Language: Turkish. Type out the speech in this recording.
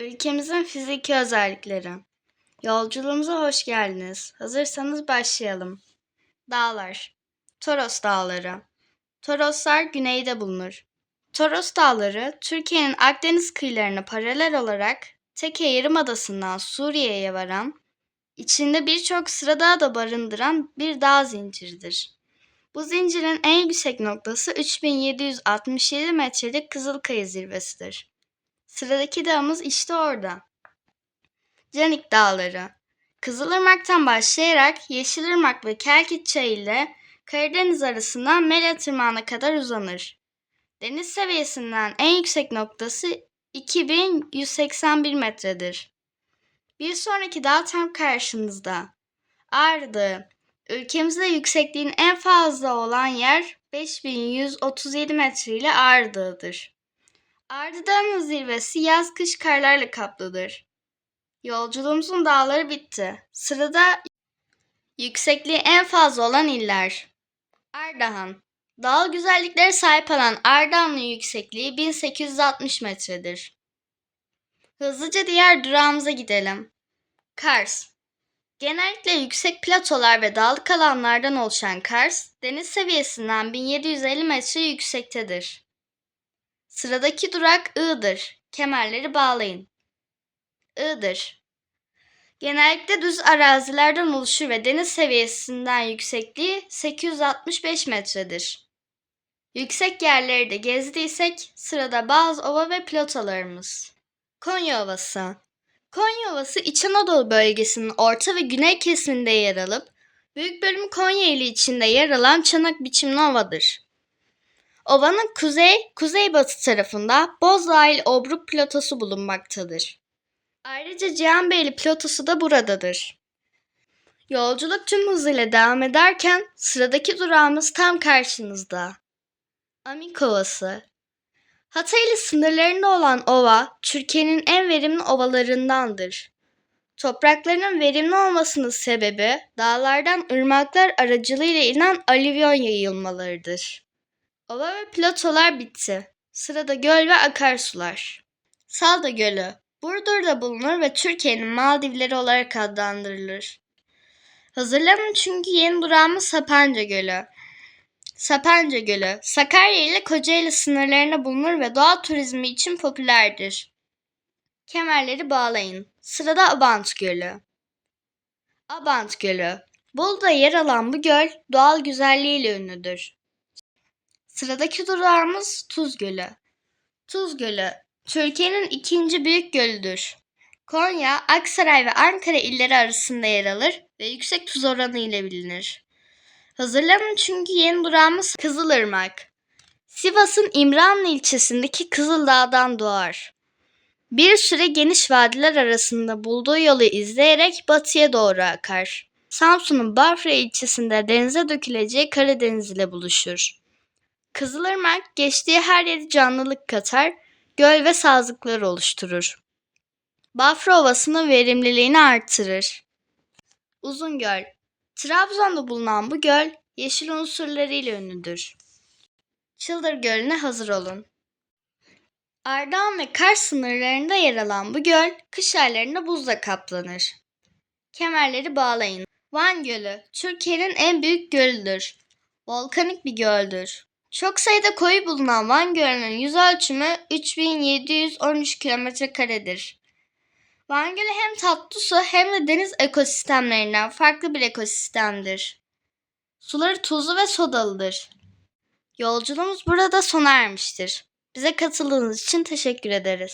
Ülkemizin fiziki özellikleri. Yolculuğumuza hoş geldiniz. Hazırsanız başlayalım. Dağlar. Toros Dağları. Toroslar güneyde bulunur. Toros Dağları, Türkiye'nin Akdeniz kıyılarına paralel olarak Teke Yarımadası'ndan Suriye'ye varan, içinde birçok sıradağ da barındıran bir dağ zinciridir. Bu zincirin en yüksek noktası 3767 metrelik Kızılkaya zirvesidir. Sıradaki dağımız işte orada. Canik Dağları. Kızılırmak'tan başlayarak Yeşilırmak ve Kelkit Çayı ile Karadeniz arasından Mele Tırmağı'na kadar uzanır. Deniz seviyesinden en yüksek noktası 2181 metredir. Bir sonraki dağ tam karşınızda. Ağrı Dağı. Ülkemizde yüksekliğin en fazla olan yer 5137 metre ile Ağrı Dağı'dır. Ağrı Dağı'nın zirvesi yaz kış karlarla kaplıdır. Yolculuğumuzun dağları bitti. Sırada yüksekliği en fazla olan iller. Ardahan. Doğal güzelliklere sahip olan Ardahan'ın yüksekliği 1860 metredir. Hızlıca diğer durağımıza gidelim. Kars. Genellikle yüksek platolar ve dağlık alanlardan oluşan Kars, deniz seviyesinden 1750 metre yüksektedir. Sıradaki durak Iğdır. Kemerleri bağlayın. Iğdır. Genellikle düz arazilerden oluşur ve deniz seviyesinden yüksekliği 865 metredir. Yüksek yerleri de gezdiysek sırada bazı ova ve platolarımız. Konya Ovası. Konya Ovası İç Anadolu bölgesinin orta ve güney kesiminde yer alıp büyük bölümü Konya ili içinde yer alan çanak biçimli ovadır. Ovanın kuzey, kuzeybatı tarafında Bozdağ Obruk platosu bulunmaktadır. Ayrıca Cihanbeyli platosu da buradadır. Yolculuk tüm hızıyla devam ederken sıradaki durağımız tam karşınızda. Amik Ovası. Hatay ile sınırlarında olan ova, Türkiye'nin en verimli ovalarındandır. Topraklarının verimli olmasının sebebi dağlardan ırmaklar aracılığıyla inen alüvyon yayılmalarıdır. Ova ve platolar bitti. Sırada göl ve akarsular. Salda Gölü. Burdur'da bulunur ve Türkiye'nin Maldivleri olarak adlandırılır. Hazırlanın çünkü yeni durağımız Sapanca Gölü. Sapanca Gölü, Sakarya ile Kocaeli sınırlarında bulunur ve doğa turizmi için popülerdir. Kemerleri bağlayın. Sırada Abant Gölü. Abant Gölü. Bolu'da yer alan bu göl doğal güzelliğiyle ünlüdür. Sıradaki durağımız Tuz Gölü. Tuz Gölü, Türkiye'nin ikinci büyük gölüdür. Konya, Aksaray ve Ankara illeri arasında yer alır ve yüksek tuz oranı ile bilinir. Hazırlanın çünkü yeni durağımız Kızılırmak. Sivas'ın İmranlı ilçesindeki Kızıldağ'dan doğar. Bir süre geniş vadiler arasında bulduğu yolu izleyerek batıya doğru akar. Samsun'un Bafra ilçesinde denize döküleceği Karadeniz ile buluşur. Kızılırmak geçtiği her yere canlılık katar, göl ve sazlıklar oluşturur. Bafra Ovası'nın verimliliğini artırır. Uzungöl Trabzon'da bulunan bu göl yeşil unsurlarıyla ünlüdür. Çıldır Gölü'ne hazır olun. Ardahan ve Kars sınırlarında yer alan bu göl kış aylarında buzla kaplanır. Kemerleri bağlayın. Van Gölü Türkiye'nin en büyük gölüdür. Volkanik bir göldür. Çok sayıda koyu bulunan Van Gölü'nün yüz ölçümü 3713 kilometre karedir. Van Gölü hem tatlı su hem de deniz ekosistemlerinden farklı bir ekosistemdir. Suları tuzlu ve sodalıdır. Yolculuğumuz burada sona ermiştir. Bize katıldığınız için teşekkür ederiz.